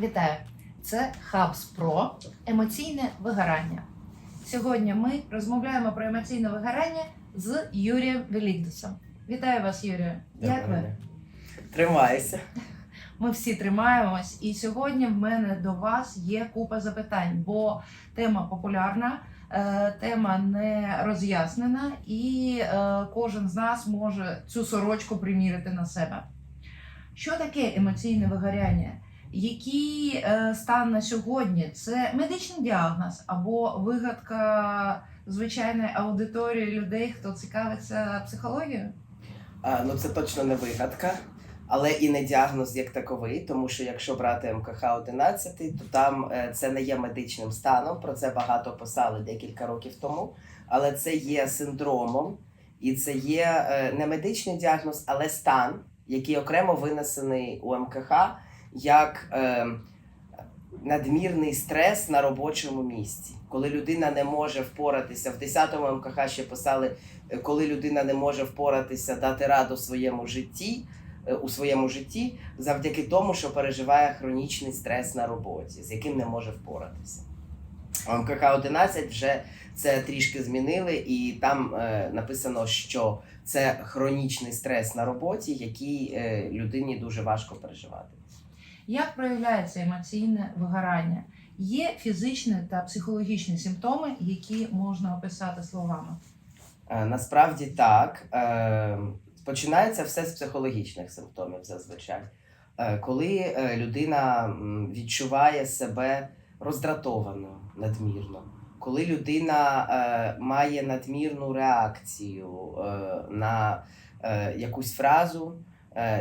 Вітаю! Це Hubs Pro емоційне вигорання. Сьогодні ми розмовляємо про емоційне вигорання з Юрієм Велікдусом. Вітаю вас, Юрію! Як ви? Тримайся. Ми всі тримаємось, і сьогодні в мене до вас є купа запитань, бо тема популярна, е, тема не роз'яснена, і е, кожен з нас може цю сорочку примірити на себе. Що таке емоційне вигоряння? Який е, стан на сьогодні? Це медичний діагноз або вигадка звичайної аудиторії людей, хто цікавиться психологією? А, ну це точно не вигадка, але і не діагноз як таковий, тому що якщо брати мкх 11 то там е, це не є медичним станом. Про це багато писали декілька років тому. Але це є синдромом, і це є е, не медичний діагноз, але стан, який окремо винесений у МКХ як е, надмірний стрес на робочому місці. Коли людина не може впоратися, в 10-му МКХ ще писали, е, коли людина не може впоратися, дати раду своєму житті, е, у своєму житті, завдяки тому, що переживає хронічний стрес на роботі, з яким не може впоратися. МКХ 11 вже це трішки змінили, і там е, написано, що це хронічний стрес на роботі, який е, людині дуже важко переживати. Як проявляється емоційне вигорання? Є фізичні та психологічні симптоми, які можна описати словами. Е, Насправді так. Е, Починається все з психологічних симптомів зазвичай. Е, Коли людина відчуває себе роздратованою надмірно, коли людина має надмірну реакцію на якусь фразу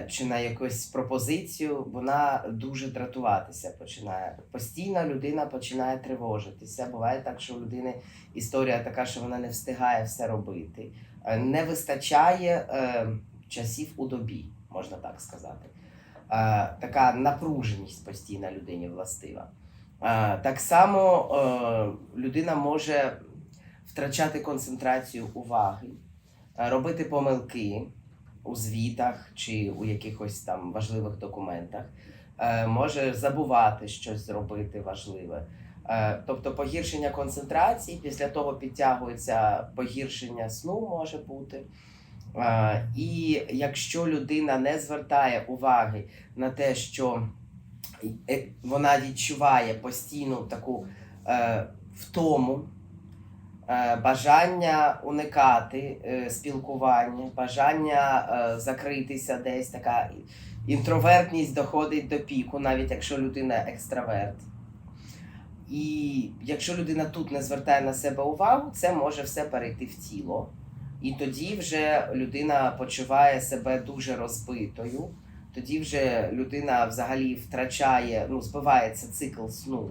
чи на якусь пропозицію, вона дуже дратуватися починає. Постійно людина починає тривожитися. Буває так, що у людини історія така, що вона не встигає все робити. Е, Не вистачає е, часів у добі, можна так сказати. Е, така напруженість постійна людині властива. Е, так само е, людина може втрачати концентрацію уваги, е, робити помилки у звітах чи у якихось там важливих документах, е, може забувати щось зробити важливе. Е, Тобто погіршення концентрації, після того підтягується погіршення сну може бути. Е, І якщо людина не звертає уваги на те, що вона відчуває постійну таку втому, бажання уникати е, спілкування, бажання е, закритися десь, така інтровертність доходить до піку, навіть якщо людина екстраверт. І якщо людина тут не звертає на себе увагу, це може все перейти в тіло. І тоді вже людина почуває себе дуже розбитою. Тоді вже людина взагалі втрачає, ну, збивається цикл сну.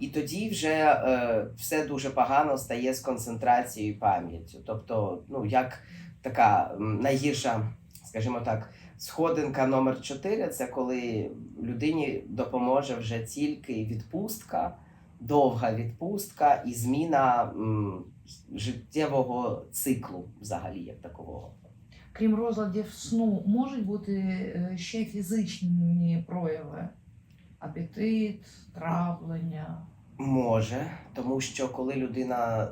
І тоді вже е, все дуже погано стає з концентрацією і пам'яттю. Тобто, ну, як така найгірша, скажімо так, сходинка номер 4 це коли людині допоможе вже тільки відпустка, довга відпустка і зміна м, життєвого циклу, взагалі, як такового. Крім розладів сну, можуть бути е, ще фізичні прояви: апетит, травлення. Може, тому що коли людина,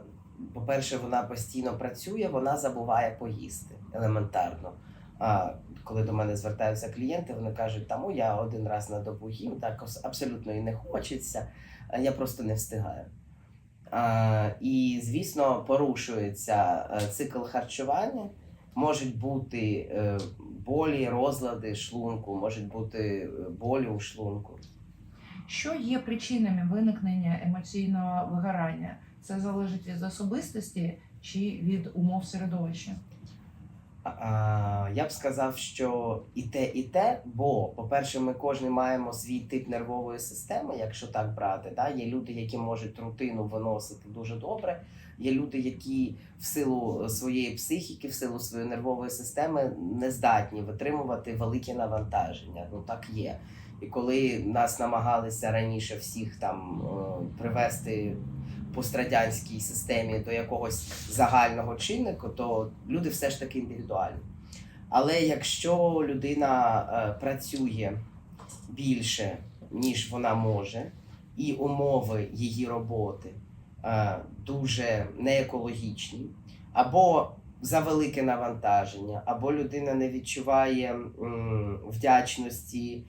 по-перше, вона постійно працює, вона забуває поїсти елементарно. А коли до мене звертаються клієнти, вони кажуть, тому я один раз на добу їм, так абсолютно і не хочеться, а я просто не встигаю. А, і, звісно, порушується е, цикл харчування. Можуть бути е, болі, розлади шлунку, можуть бути е, болі у шлунку. Що є причинами виникнення емоційного вигорання? Це залежить від особистості чи від умов середовища? А, я б сказав, що і те, і те, бо, по-перше, ми кожен маємо свій тип нервової системи, якщо так брати. Да? Є люди, які можуть рутину виносити дуже добре. Є люди, які в силу своєї психіки, в силу своєї нервової системи не здатні витримувати великі навантаження. Ну так є. І коли нас намагалися раніше всіх там е, привести пострадянській системі до якогось загального чиннику, то люди все ж таки індивідуальні. Але якщо людина е, працює більше ніж вона може, і умови її роботи е, дуже неекологічні, або завелике навантаження, або людина не відчуває вдячності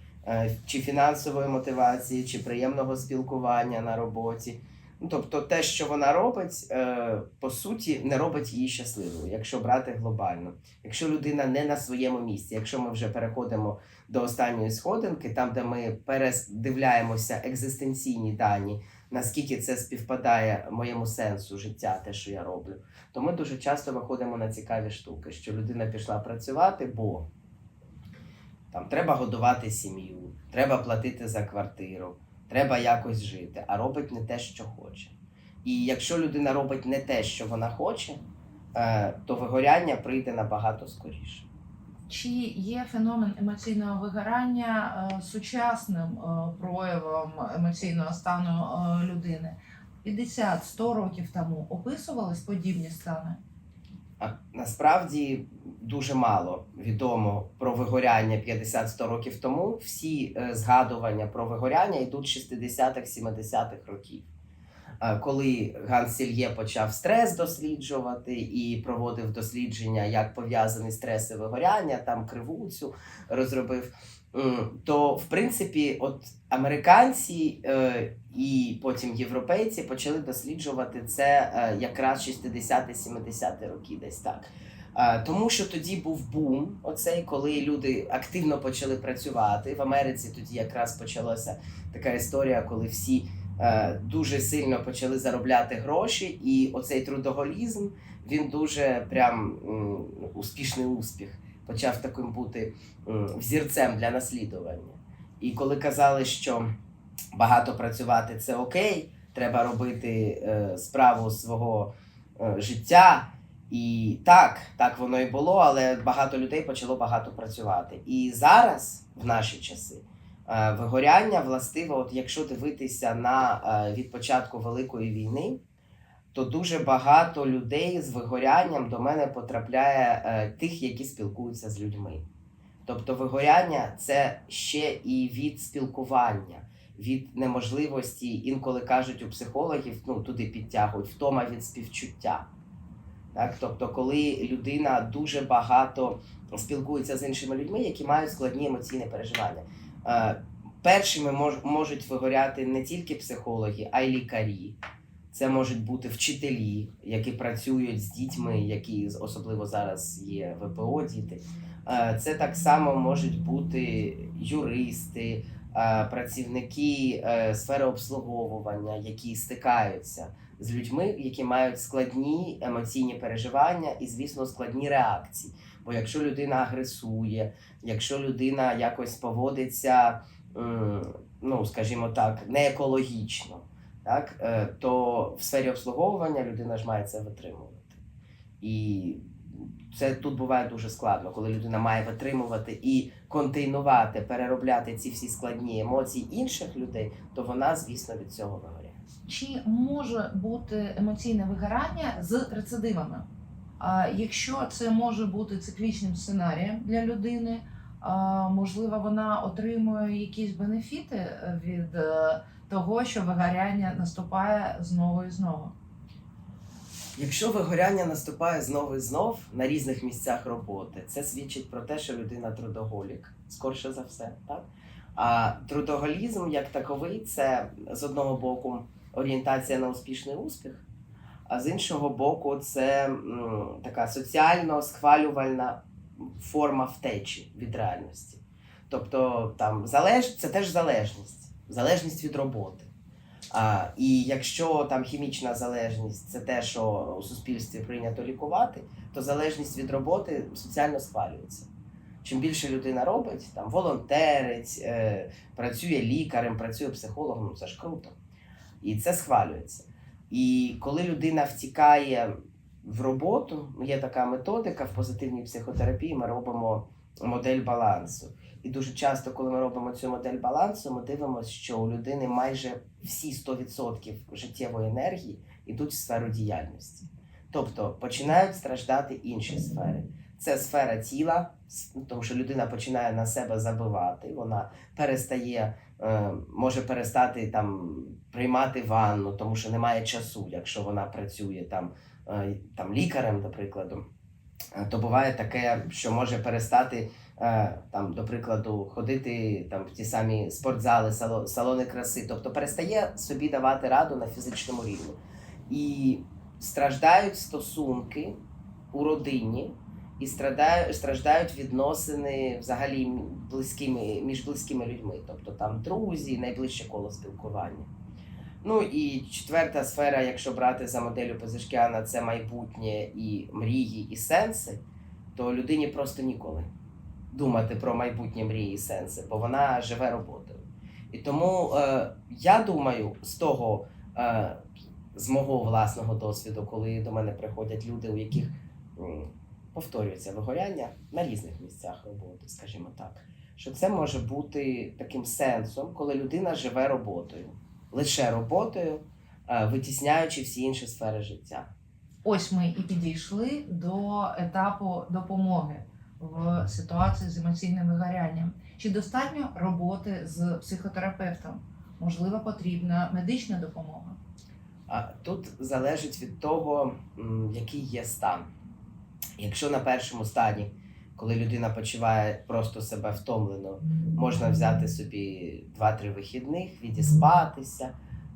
чи фінансової мотивації, чи приємного спілкування на роботі. Ну, тобто те, що вона робить, е, по суті, не робить її щасливою, якщо брати глобально. Якщо людина не на своєму місці, якщо ми вже переходимо до останньої сходинки, там, де ми передивляємося екзистенційні дані, наскільки це співпадає моєму сенсу життя, те, що я роблю, то ми дуже часто виходимо на цікаві штуки, що людина пішла працювати, бо там треба годувати сім'ю, треба платити за квартиру, треба якось жити, а робить не те, що хоче. І якщо людина робить не те, що вона хоче, е, то вигоряння прийде набагато скоріше. Чи є феномен емоційного вигорання е, сучасним е, проявом емоційного стану людини? 50-100 років тому описувались подібні стани? Насправді дуже мало відомо про вигоряння 50-100 років тому. Всі е, згадування про вигоряння йдуть 60-х, 70-х років. Е, Коли Ганс Сільє почав стрес досліджувати і проводив дослідження, як пов'язані стрес і вигоряння, там криву цю розробив. М, То, в принципі, от американці е, і потім європейці почали досліджувати це е, якраз 60-70 роки, десь так. Е, Тому що тоді був бум, оцей, коли люди активно почали працювати. В Америці тоді якраз почалася така історія, коли всі е, дуже сильно почали заробляти гроші, і оцей трудоголізм він дуже прям успішний успіх почав таким бути взірцем для наслідування. І коли казали, що багато працювати це окей, треба робити е, справу свого е, життя. І так, так воно і було, але багато людей почало багато працювати. І зараз, в наші часи, е, вигоряння властиво, от якщо дивитися на від початку Великої війни, то дуже багато людей з вигорянням до мене потрапляє е, тих, які спілкуються з людьми. Тобто вигоряння це ще і від спілкування, від неможливості, інколи кажуть у психологів, ну туди підтягують, втома від співчуття. Так? Тобто, коли людина дуже багато спілкується з іншими людьми, які мають складні емоційні переживання. Е, першими мож, можуть вигоряти не тільки психологи, а й лікарі. Це можуть бути вчителі, які працюють з дітьми, які особливо зараз є ВПО діти. Е, Це так само можуть бути юристи, е, працівники е, сфери обслуговування, які стикаються з людьми, які мають складні емоційні переживання і, звісно, складні реакції. Бо якщо людина агресує, якщо людина якось поводиться, ну скажімо так, не екологічно, так, е, то в сфері обслуговування людина ж має це витримувати. І це тут буває дуже складно, коли людина має витримувати і контейнувати, переробляти ці всі складні емоції інших людей, то вона, звісно, від цього вигоряє. Чи може бути емоційне вигорання з рецидивами? А якщо це може бути циклічним сценарієм для людини, можливо, вона отримує якісь бенефіти від е, того, що вигоряння наступає знову і знову. Якщо вигоряння наступає знову і знов на різних місцях роботи, це свідчить про те, що людина трудоголік, скорше за все, так? А трудоголізм як таковий це з одного боку орієнтація на успішний успіх, а з іншого боку, це м, така соціально схвалювальна форма втечі від реальності. Тобто там залеж... це теж залежність, залежність від роботи. А, і якщо там хімічна залежність це те, що у суспільстві прийнято лікувати, то залежність від роботи соціально схвалюється. Чим більше людина робить, там волонтерить, е, працює лікарем, працює психологом, ну це ж круто. І це схвалюється. І коли людина втікає в роботу, є така методика в позитивній психотерапії, ми робимо модель балансу. І дуже часто, коли ми робимо цю модель балансу, ми дивимося, що у людини майже всі 100% життєвої енергії йдуть в сферу діяльності. Тобто починають страждати інші сфери. це сфера тіла, тому що людина починає на себе забивати, вона перестає, е, може перестати там приймати ванну, тому що немає часу, якщо вона працює там, е, там лікарем, до прикладу. Е, То буває таке, що може перестати е, там, до прикладу, ходити там в ті самі спортзали, салони краси, тобто перестає собі давати раду на фізичному рівні. І страждають стосунки у родині, і страждають, страждають відносини взагалі близькими, між близькими людьми, тобто там друзі, найближче коло спілкування. Ну і четверта сфера, якщо брати за моделлю Пазишкіана, це майбутнє і мрії, і сенси, то людині просто ніколи думати про майбутнє мрії і сенси, бо вона живе роботою. І тому е, я думаю, з того, е, з мого власного досвіду, коли до мене приходять люди, у яких повторюється вигоряння на різних місцях роботи, скажімо так, що це може бути таким сенсом, коли людина живе роботою, лише роботою, е, витісняючи всі інші сфери життя. Ось ми і підійшли до етапу допомоги в ситуації з емоційним вигорянням. Чи достатньо роботи з психотерапевтом? Можливо, потрібна медична допомога. А тут залежить від того, який є стан. Якщо на першому стані, коли людина почуває просто себе втомлено, можна взяти собі 2-3 вихідних, відіспатися,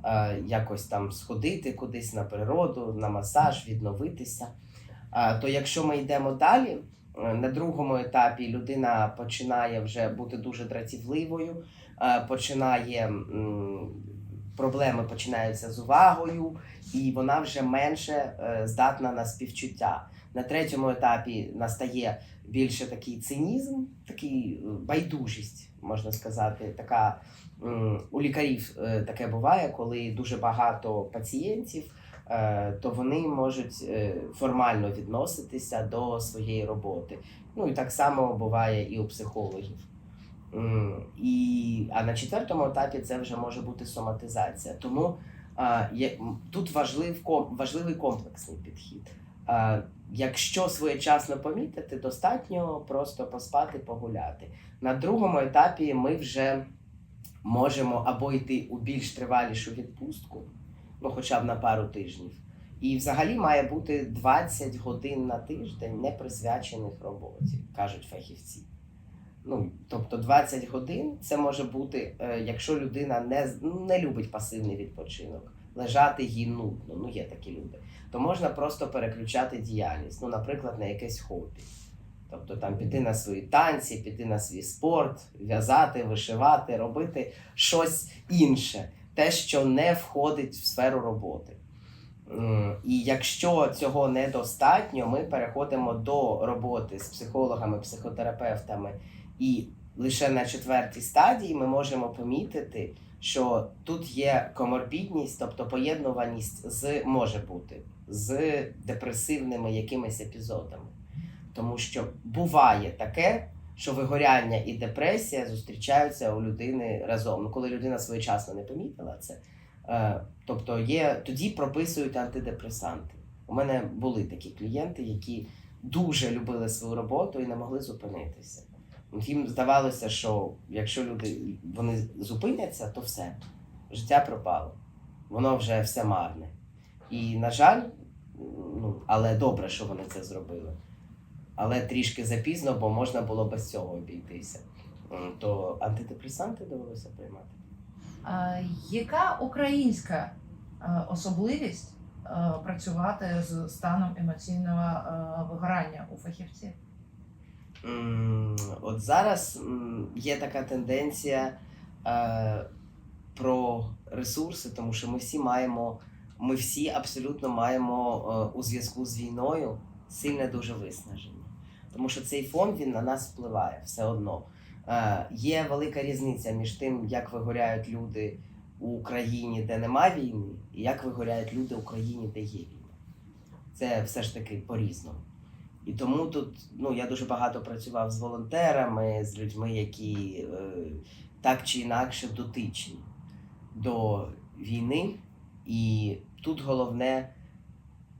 е, якось там сходити кудись на природу, на масаж, відновитися. Е, То якщо ми йдемо далі, е, на другому етапі людина починає вже бути дуже дратівливою, починає проблеми починаються з увагою, і вона вже менше здатна на співчуття. На третьому етапі настає більше такий цинізм, такий е, байдужість, можна сказати. Така у лікарів е, таке буває, коли дуже багато пацієнтів, е, то вони можуть формально відноситися до своєї роботи. Ну і так само буває і у психологів. І, а на четвертому етапі це вже може бути соматизація. Тому а, є, тут важлив, важливий комплексний підхід. Якщо своєчасно помітити, достатньо просто поспати, погуляти. На другому етапі ми вже можемо або йти у більш тривалішу відпустку, ну хоча б на пару тижнів. І взагалі має бути 20 годин на тиждень не присвячених роботі, кажуть фахівці. Ну, тобто 20 годин це може бути, е, якщо людина не, не любить пасивний відпочинок, лежати їй нудно, ну є такі люди, то можна просто переключати діяльність, ну, наприклад, на якесь хобі. Тобто там піти на свої танці, піти на свій спорт, в'язати, вишивати, робити щось інше, те, що не входить в сферу роботи. І якщо цього недостатньо, ми переходимо до роботи з психологами, психотерапевтами, і лише на четвертій стадії ми можемо помітити, що тут є коморбідність, тобто поєднуваність з може бути з депресивними якимись епізодами. Тому що буває таке, що вигоряння і депресія зустрічаються у людини разом. Ну, коли людина своєчасно не помітила це. Е, тобто є, тоді прописують антидепресанти. У мене були такі клієнти, які дуже любили свою роботу і не могли зупинитися. Їм здавалося, що якщо люди вони зупиняться, то все, життя пропало. Воно вже все марне. І, на жаль, ну, але добре, що вони це зробили. Але трішки запізно, бо можна було без цього обійтися. То антидепресанти довелося приймати. А, яка українська е, особливість е, працювати з станом емоційного е, вигорання у фахівців? От зараз є така тенденція е, про ресурси, тому що ми всі маємо, ми всі абсолютно маємо е, у зв'язку з війною сильне дуже виснаження. Тому що цей фон він на нас впливає все одно. Е, є велика різниця між тим, як вигоряють люди у Україні, де нема війни, і як вигоряють люди в Україні, де є війна. Це все ж таки по-різному. І тому тут ну, я дуже багато працював з волонтерами, з людьми, які е, так чи інакше дотичні до війни. І тут головне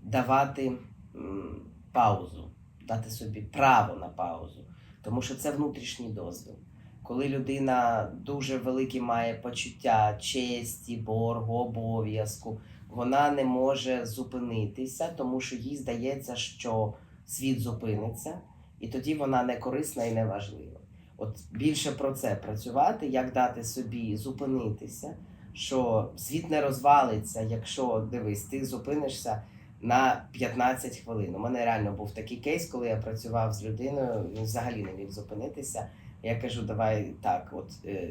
давати м, паузу, дати собі право на паузу, тому що це внутрішній дозвіл. Коли людина дуже велике має почуття честі, боргу, обов'язку, вона не може зупинитися, тому що їй здається, що світ зупиниться, і тоді вона не корисна і не важлива. От більше про це працювати, як дати собі зупинитися, що світ не розвалиться, якщо дивись, ти зупинишся на 15 хвилин. У мене реально був такий кейс, коли я працював з людиною, він взагалі не міг зупинитися. Я кажу, давай так, от е,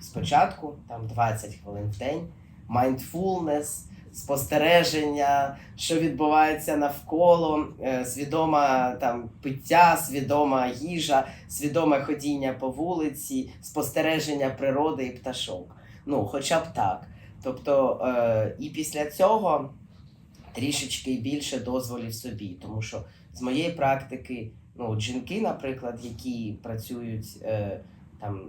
спочатку там 20 хвилин в день, mindfulness, спостереження, що відбувається навколо, е, свідома там пиття, свідома їжа, свідоме ходіння по вулиці, спостереження природи і пташок. Ну, хоча б так. Тобто, е, і після цього трішечки більше дозволів собі, тому що з моєї практики, ну, жінки, наприклад, які працюють е, там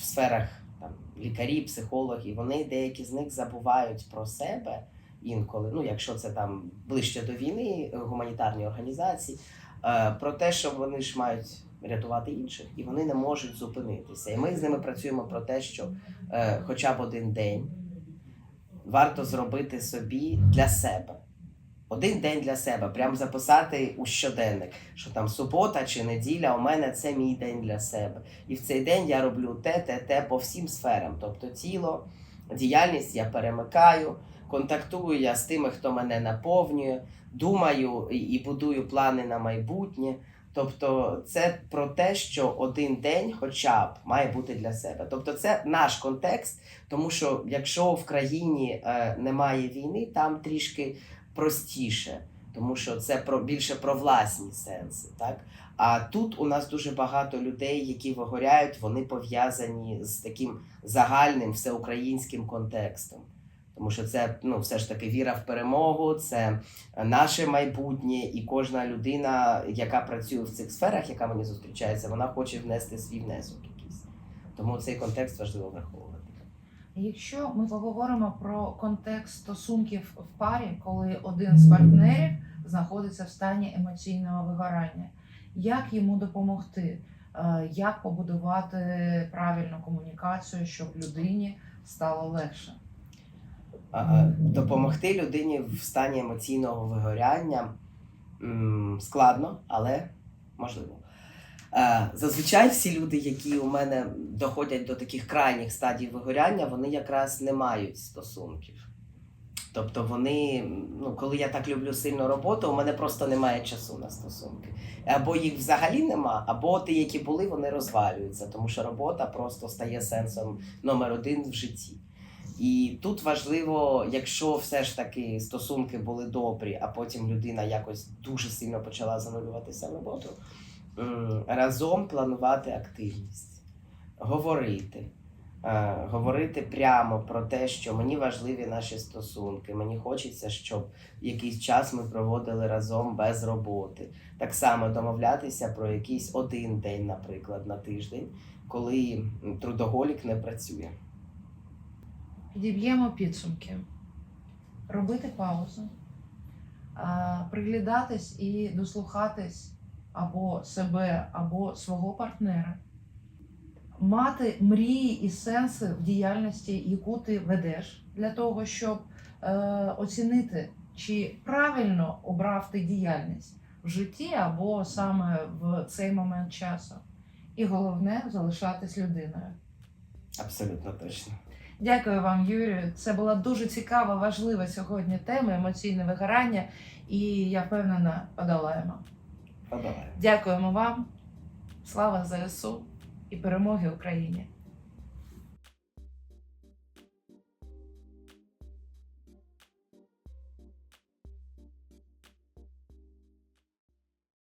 в сферах там, лікарі, психологи, вони деякі з них забувають про себе інколи, ну якщо це там ближче до війни, е, гуманітарні організації, е, про те, що вони ж мають рятувати інших, і вони не можуть зупинитися. І ми з ними працюємо про те, що е, хоча б один день варто зробити собі для себе. Один день для себе, прям записати у щоденник, що там субота чи неділя, у мене це мій день для себе. І в цей день я роблю те, те, те по всім сферам. Тобто тіло, діяльність я перемикаю, контактую я з тими, хто мене наповнює, думаю і, будую плани на майбутнє. Тобто, це про те, що один день, хоча б, має бути для себе. Тобто, це наш контекст, тому що якщо в країні е, немає війни, там трішки простіше, тому що це про більше про власні сенси, так. А тут у нас дуже багато людей, які вигоряють, вони пов'язані з таким загальним всеукраїнським контекстом. Тому що це ну, все ж таки віра в перемогу, це наше майбутнє, і кожна людина, яка працює в цих сферах, яка мені зустрічається, вона хоче внести свій внесок якийсь. Тому цей контекст важливо враховувати. Якщо ми поговоримо про контекст стосунків в парі, коли один з партнерів знаходиться в стані емоційного вигорання, як йому допомогти, Е, як побудувати правильну комунікацію, щоб людині стало легше? Допомогти людині в стані емоційного вигоряння складно, але можливо. Е, Зазвичай всі люди, які у мене доходять до таких крайніх стадій вигоряння, вони якраз не мають стосунків. Тобто вони, ну, коли я так люблю сильно роботу, у мене просто немає часу на стосунки. Або їх взагалі нема, або ті, які були, вони розвалюються, тому що робота просто стає сенсом номер один в житті. І тут важливо, якщо все ж таки стосунки були добрі, а потім людина якось дуже сильно почала занурюватися в роботу, разом планувати активність, говорити. Е, Говорити прямо про те, що мені важливі наші стосунки. Мені хочеться, щоб якийсь час ми проводили разом без роботи. Так само домовлятися про якийсь один день, наприклад, на тиждень, коли трудоголік не працює. Підіб'ємо підсумки, робити паузу, приглядатись і дослухатись або себе, або свого партнера, мати мрії і сенси в діяльності, яку ти ведеш, для того, щоб е, оцінити, чи правильно обрав ти діяльність в житті або саме в цей момент часу. І головне залишатись людиною. Абсолютно точно. Дякую вам, Юрію. Це була дуже цікава, важлива сьогодні тема емоційне вигорання, і я впевнена, подолаємо. Подолаємо. Дякуємо вам. Слава ЗСУ і перемоги Україні!